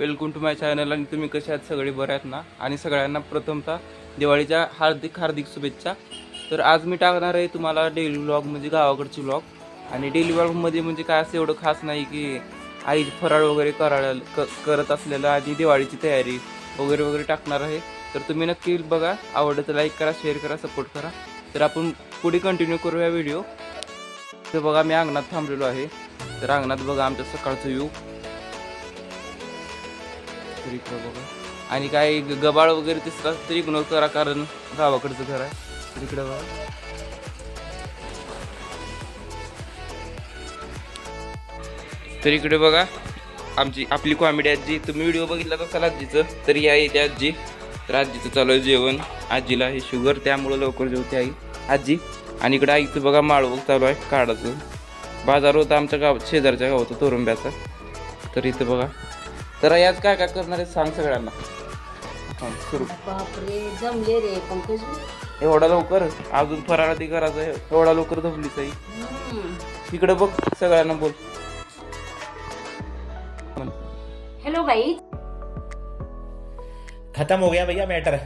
Welcome to my channel आणि तुम्ही कसे आहात? सगळे बरे आहेत ना? आणि सगळ्यांना प्रथमतः दिवाळीच्या हार्दिक हार्दिक शुभेच्छा. तर आज मी टाकणार आहे तुम्हाला डेली व्लॉग म्हणजे गावाकडची व्लॉग आणि डेली व्लॉगमध्ये म्हणजे काय असं एवढं खास नाही की आई फराळ वगैरे कराळ क करत असलेलं आणि दिवाळीची तयारी वगैरे वगैरे टाकणार आहे. तर तुम्ही नक्की बघा. आवडलं तर लाईक करा शेअर करा सपोर्ट करा. तर आपण पुढे कंटिन्यू करूया व्हिडिओ तर बघा मी अंगणात थांबलेलो आहे. तर अंगणात बघा आमच्या सकाळचं व्ह्यू तर इकडं बघा. आणि काय ग- गबाळ वगैरे दिसला तर इग्नोर करा कारण गावाकडचं घर आहे. तर इकडं बघा. तर इकडे बघा आमची आपली कॉमेडी आजी. तुम्ही व्हिडिओ बघितला असाल आजीचं. तर या येते आजी. तर आजीचं चालू आहे जेवण. आजीला आहे शुगर त्यामुळं लवकर जेवते आई. आजी आणि इकडे आईचं बघा माळवं चालू आहे काढाचं बाजार होता आमच्या गावात शेजारच्या गावात तोरंब्याचा. तर इथं बघा. तर याच काय काय करणार आहे सांग सगळ्यांना. हां सुरू. बापरे जमले रे पंकज एवढा लवकर? अजून फराळा ती करायचं आहे एवढा लवकर धबलीच आहे इकडे बघ सगळ्यांना बोल. हॅलो गाई खत्म हो गया भैया मैटर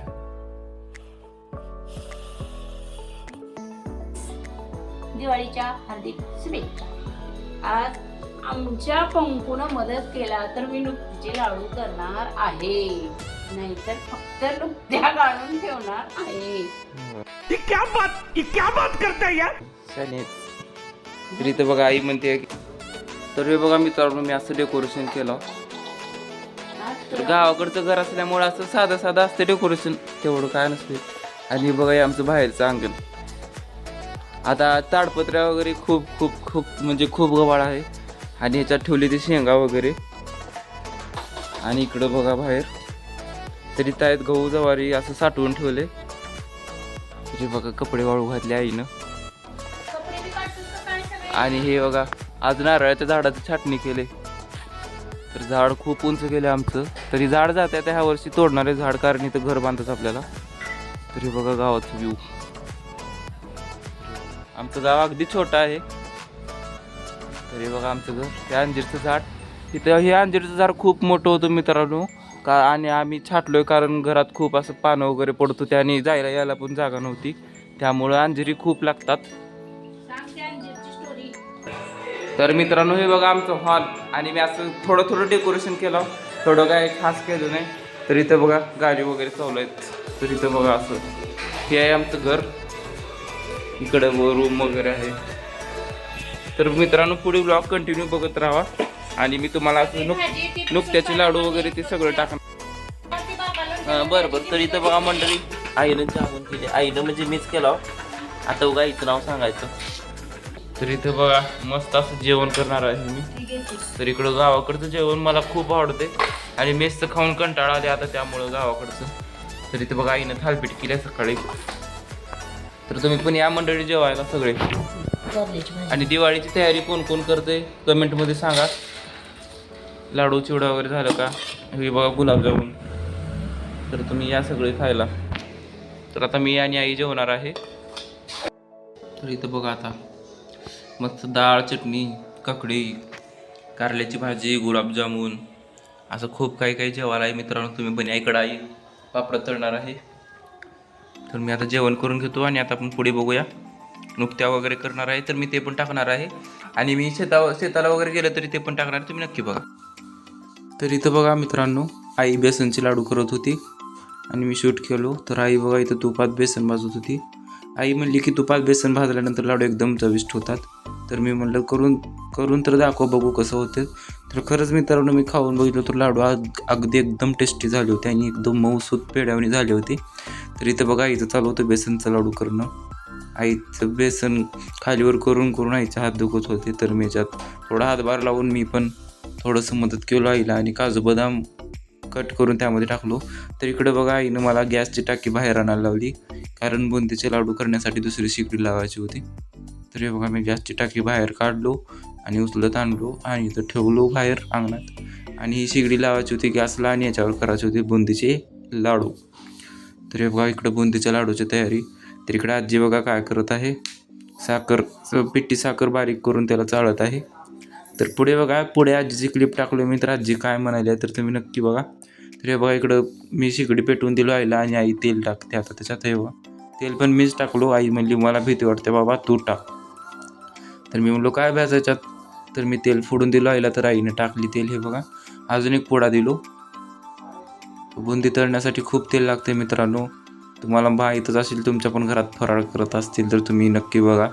दिवाळीच्या हार्दिक शुभेच्छा. आज आमच्या पंकूनं मदत केला तर मी नुकतीचे लाडू करणार आहे. नाहीतर फक्त नुकत्या काढून ठेवणार आहे. शानेच. तर इथं बघा आई म्हणते की- तर हे बघा मित्रांनो मी असं डेकोरेशन केलं. तर गावाकडचं घर असल्यामुळे असं साधं साधं असतं डेकोरेशन तेवढं काय नसते आणि हे बघा हे आमचं बाहेरचं अंगण. आता ताडपत्र्या वगैरे खूप खूप खूप म्हणजे खूप गवाळ आहे. आणि ह्याच्यात ठेवली ती शेंगा वगैरे. आणि इकडं बघा बाहेर. तरी त्यात गहू जवारी असं साठवून ठेवले. तरी बघा कपडे वाळू घातले आईनं. आणि हे बघा आज नारळाच्या झाडाची छाटणी केले. तर झाड खूप उंच गेले आमचं. तरी झाड जात आहे ह्या वर्षी तोडणार झाड कारण इथं घर बांधतात आपल्याला. तरी बघा गावाचं व्ह्यू आमचं गाव अगदी छोटं आहे. तरी बघा आमचं घर हे अंजीरचं झाड. तिथं हे अंजीरचं झाड खूप मोठं होतं मित्रांनो. का आणि आम्ही छाटलोय कारण घरात खूप असं पानं वगैरे पडत होते आणि जायला यायला पण जागा नव्हती. त्यामुळं अंजिरी खूप लागतात. तर मित्रांनो हे बघा आमचं हॉल आणि मी असं थोडं थोडं डेकोरेशन केलं. थोडं काय खास केलं नाही. तर इथं बघा गाडी वगैरे चालू आहेत तर इथं बघा असं. हे आहे आमचं घर. इकडं रूम वगैरे आहे. तर मित्रांनो पुढे ब्लॉग कंटिन्यू बघत राहा. आणि मी तुम्हाला असं नुक नुकत्याचे लाडू वगैरे ते सगळं टाकणार. हां बरं बरं. तर इथं बघा मंडळी आईनं जागून केली. आईनं म्हणजे मीच केलं. आता उगा आईचं नाव सांगायचं. तर इथं बघा मस्त असं जेवण करणार आहे मी. तर इकडं गावाकडचं जेवण मला खूप आवडते. आणि मेसचं खाऊन कंटाळा आले आता त्यामुळं गावाकडचं. तर इथं बघा आईनं थालपीठ केली आहे सकाळी. तर तुम्ही पण या मंडळी जेवायला सगळे. म्हणजे. आणि दिवाळीची तयारी कोण कोण करते कमेंटमध्ये सांगा. लाडू चिवडा वगैरे झालं का? हे बघा गुलाबजामुन. तर तुम्ही या सगळे खायला. तर आता मी आणि आई जेवणार आहे. तर इथं बघा आता. मस्त डाळ चटणी काकडी कारल्याची भाजी गुलाबजामुन. असं खूप काही काही जेवायला आहे मित्रांनो. तुम्ही पण आईकडं आई. पापड तळणार आहे. तर मी आता जेवण करून घेतो आणि आता आपण पुढे बघूया. नुकत्या वगैरे करणार आहे तर मी ते पण टाकणार आहे. आणि मी शेता शेताला वगैरे गेलं तरी ते पण टाकणार आहे तुम्ही नक्की बघा. तर इथं बघा मित्रांनो आई बेसनचे लाडू करत होती. आणि मी शूट केलो तर आई बघा इथं तुपात बेसन भाजत होती. आई म्हणली की तुपात बेसन भाजल्यानंतर लाडू एकदम चविष्ट होतात. तर मी म्हणलं करून करून तर दाखव बघू कसं होतं. तर खरंच मित्रांनो मी खाऊन बघितलं तर लाडू अग- अगदी एकदम टेस्टी झाले होते आणि एकदम मऊसूत पेड्यावणी झाले होते. तर इथं बघा इथं चालू होतं बेसनचं लाडू करणं. आईचं बेसन खालीवर करून करून आईचे हात दुखत होते तर मी याच्यात थोडा हातभार लावून मी पण थोडंसं मदत केलो आईला आणि काजू बदाम कट करून त्यामध्ये टाकलो. तर इकडे बघा आईनं मला गॅसची टाकी बाहेर आणायला लावली कारण बुंदीचे लाडू करण्यासाठी दुसरी शिकडी लावायची होती. तर हे बघा मी गॅसची टाकी बाहेर काढलो आणि उचलत आणलो आणि इथं ठेवलो बाहेर अंगणात. आणि ही शिगडी लावायची होती गॅसला आणि याच्यावर करायची होती बुंदीचे लाडू. तर हे बघा इकडं बुंदीच्या लाडूची तयारी तर इकडे आजी बघा काय करत आहे. साखर पिठी साखर बारीक करून त्याला चाळत आहे. तर पुढे बघा पुढे आजीची क्लिप टाकलो मी तर आजी काय म्हणाली तर तुम्ही नक्की बघा. तर हे बघा इकडं मी शिकडी पेटवून दिलो आईला आणि आई तेल टाकते आता त्याच्यात हे बघा. तेल पण मीच टाकलो आई म्हणली मला भीती वाटते बाबा तू टाक. तर मी म्हणलो काय भ्यास तर मी तेल फोडून दिलो आईला तर आईने टाकली तेल हे बघा. अजून एक पोडा दिलो. बुंदी तळण्यासाठी खूप तेल लागते मित्रांनो. तुम्हाला माहीतच असेल तुमच्या पण घरात फराळ करत असतील तर तुम्ही नक्की बघा.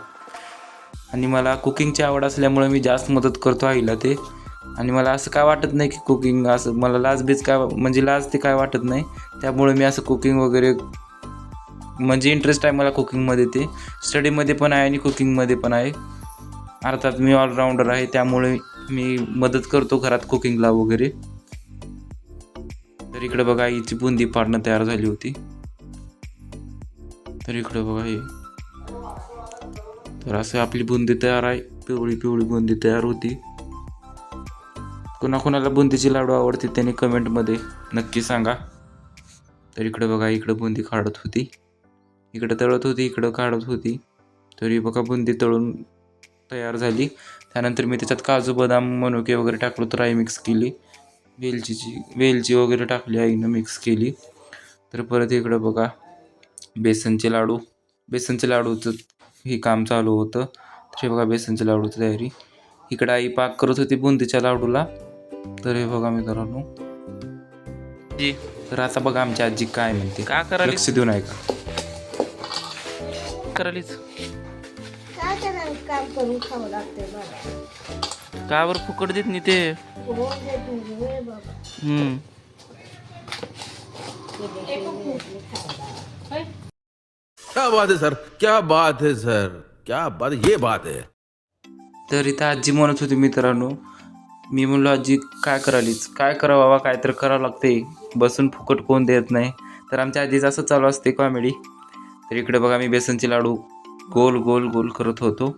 आणि मला कुकिंगची आवड असल्यामुळे मी जास्त मदत करतो आईला ते. आणि मला असं काय वाटत नाही की कुकिंग असं मला लाजबीज काय म्हणजे लाज ते काय वाटत नाही. त्यामुळे मी असं कुकिंग वगैरे म्हणजे इंटरेस्ट आहे मला कुकिंगमध्ये ते. स्टडीमध्ये पण आहे आणि कुकिंगमध्ये पण आहे. अर्थात मी ऑलराऊंडर आहे त्यामुळे मी मदत करतो घरात कुकिंगला वगैरे. तर इकडे बघा आईची बुंदी पाडणं तयार झाली होती. तर इकडं बघा हे. तर असं आपली बुंदी तयार आहे. पिवळी पिवळी बुंदी तयार होती. कोणाकोणाला बुंदीची लाडू आवडते त्याने कमेंटमध्ये नक्की सांगा. तर इकडं बघा इकडं बुंदी काढत होती. इकडं तळत होती इकडं काढत होती. तरी बघा बुंदी तळून तयार झाली. त्यानंतर मी त्याच्यात काजू बदाम मनुके वगैरे टाकलो तर आई मिक्स केली. वेलचीची वेलची वगैरे टाकली आईनं मिक्स केली. तर परत इकडं बघा. बेसनचे लाडू. बेसनचे लाडूचं हे काम चालू होतं. तर हे बघा बेसनच्या लाडूची तयारी. इकडं आई पाक करत होती बुंदीच्या लाडूला. तर हे बघा मित्रांनो. जी. तर आता बघा आमची आजी काय म्हणते. का करायली लक्ष देऊन ऐका. करायलीच काम करून खावं लागतंय बाबा का बरं फुकट देत नाही ते? बाबा. हम्म. क्या बात है सर? क्या बात है सर? क्या बात ये बात है। तर इथं आजी म्हणत होती मित्रांनो मी म्हणलो आजी काय करालीच काय करावं बाबा? काय तर करावं लागते बसून फुकट कोण देत नाही. तर आमच्या आजीचं असं चालू असते कॉमेडी तर इकडे बघा मी बेसनचे लाडू गोल गोल गोल करत होतो.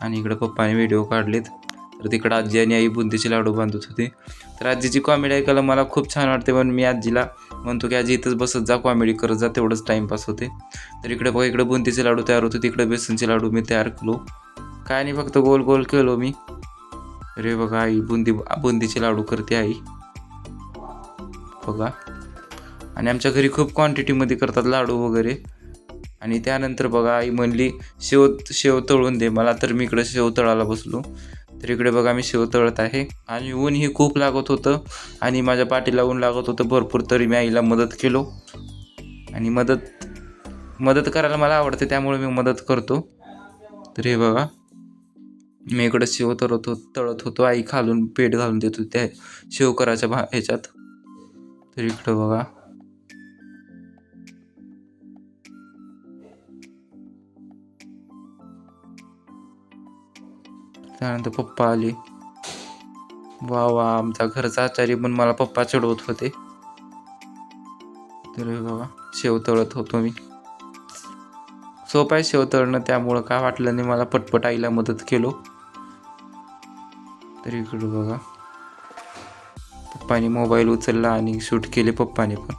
आणि इकडे पप्पाने व्हिडिओ काढलेत. तर तिकडं आजी आणि आई बुंदीचे लाडू बांधत होते. तर आजीची कॉमेडी ऐकायला मला खूप छान वाटते पण मी आजीला म्हणतो की आजी इथंच बसत जा कॉमेडी करत जा तेवढंच टाईमपास होते. तर इकडे बघा इकडे बुंदीचे लाडू तयार होते तिकडे बेसनचे लाडू मी तयार केलो. काय नाही फक्त गोल गोल केलो मी. अरे बघा आई बुंदी बुंदीचे लाडू करते आई. बघा. आणि आमच्या घरी खूप क्वांटिटीमध्ये करतात लाडू वगैरे. आणि त्यानंतर बघा आई म्हणली शेव शेव तळून दे मला तर मी इकडे शेव तळायला बसलो. तर इकडे बघा मी शेव तळत आहे. आणि ऊन ही खूप लागत होतं. आणि माझ्या पाठीला ऊन लागत होतं भरपूर तरी मी आईला मदत केलो. आणि मदत मदत करायला मला आवडते त्यामुळे मी मदत करतो. तर हे बघा मी इकडं शेव तळत होत तळत होतो. आई खालून पेट घालून देत होती त्या शेव करायच्या भा ह्याच्यात. तर इकडं बघा त्यानंतर पप्पा आले. वा वा आमचा घरचा आचारी पण मला पप्पा चढवत होते. तर हे शेव तळत होतो मी. सोपं आहे शेव तळणं त्यामुळं काय वाटलं नाही मला पटपट आईला मदत केलो. तर इकडं बघा. पप्पाने मोबाईल उचलला आणि शूट केले पप्पाने पण.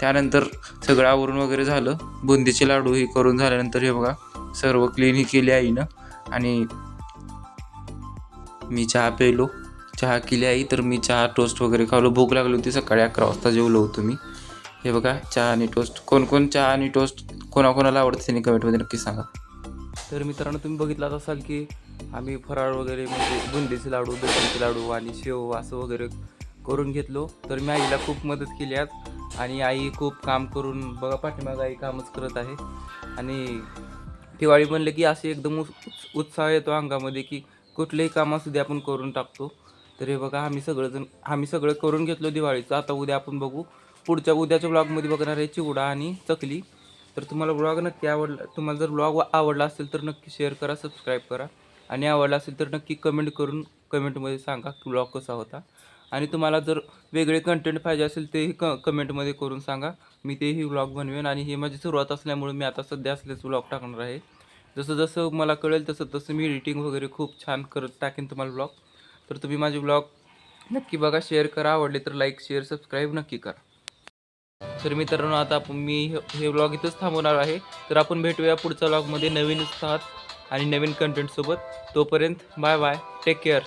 त्यानंतर सगळं आवरून वगैरे झालं. बुंदीचे लाडू हे करून झाल्यानंतर हे बघा सर्व क्लीन ही केली आईनं. आणि मी चहा प्यायलो. चहा केली आई तर मी चहा टोस्ट वगैरे खाल्लो भूक लागली होती सकाळी अकरा वाजता जेवलो होतो मी. हे बघा चहा आणि टोस्ट कोणकोण चहा आणि टोस्ट कोणाकोणाला आवडते त्यांनी कमेंटमध्ये नक्की सांगा. तर मित्रांनो तुम्ही बघितलाच असाल की आम्ही फराळ वगैरे म्हणजे बुंदीचे लाडू बेसनचे लाडू आणि शेव असं वगैरे करून घेतलो. तर मी आईला खूप मदत केली आज. आणि आई खूप काम करून बघा पाठीमागं आई कामच करत आहे. आणि दिवाळी म्हणलं की असे एकदम उत् उत्साह येतो अंगामध्ये की कुठलंही काम असू दे आपण करून टाकतो. तर हे बघा आम्ही सगळंजण आम्ही सगळं करून घेतलो दिवाळीचं. आता उद्या आपण बघू. पुढच्या उद्याच्या ब्लॉगमध्ये बघणार आहे चिवडा आणि चकली. तर तुम्हाला ब्लॉग नक्की आवडला तुम्हाला जर ब्लॉग आवडला असेल तर नक्की शेअर करा सबस्क्राईब करा. आणि आवडला असेल तर नक्की कमेंट करून कमेंटमध्ये सांगा की ब्लॉग कसा होता. आणि तुम्हाला जर वेगळे कंटेंट पाहिजे असेल तेही क कमेंटमध्ये करून सांगा. मी तेही ब्लॉग बनवेन आणि हे माझी सुरुवात असल्यामुळे मी आता सध्या असलेच ब्लॉग टाकणार आहे. जसं जसं मला कळेल तसं तसं मी एडिटिंग वगैरे खूप छान करत टाकेन तुम्हाला ब्लॉग तर तुम्ही माझे ब्लॉग नक्की बघा शेअर करा. आवडले तर लाईक शेअर सबस्क्राईब नक्की करा. तर मित्रांनो आता आपण मी हे- हे ब्लॉग इथंच थांबवणार आहे. तर आपण भेटूया पुढच्या ब्लॉगमध्ये नवीन उत्साहात आणि नवीन कंटेंटसोबत तोपर्यंत बाय बाय टेक केअर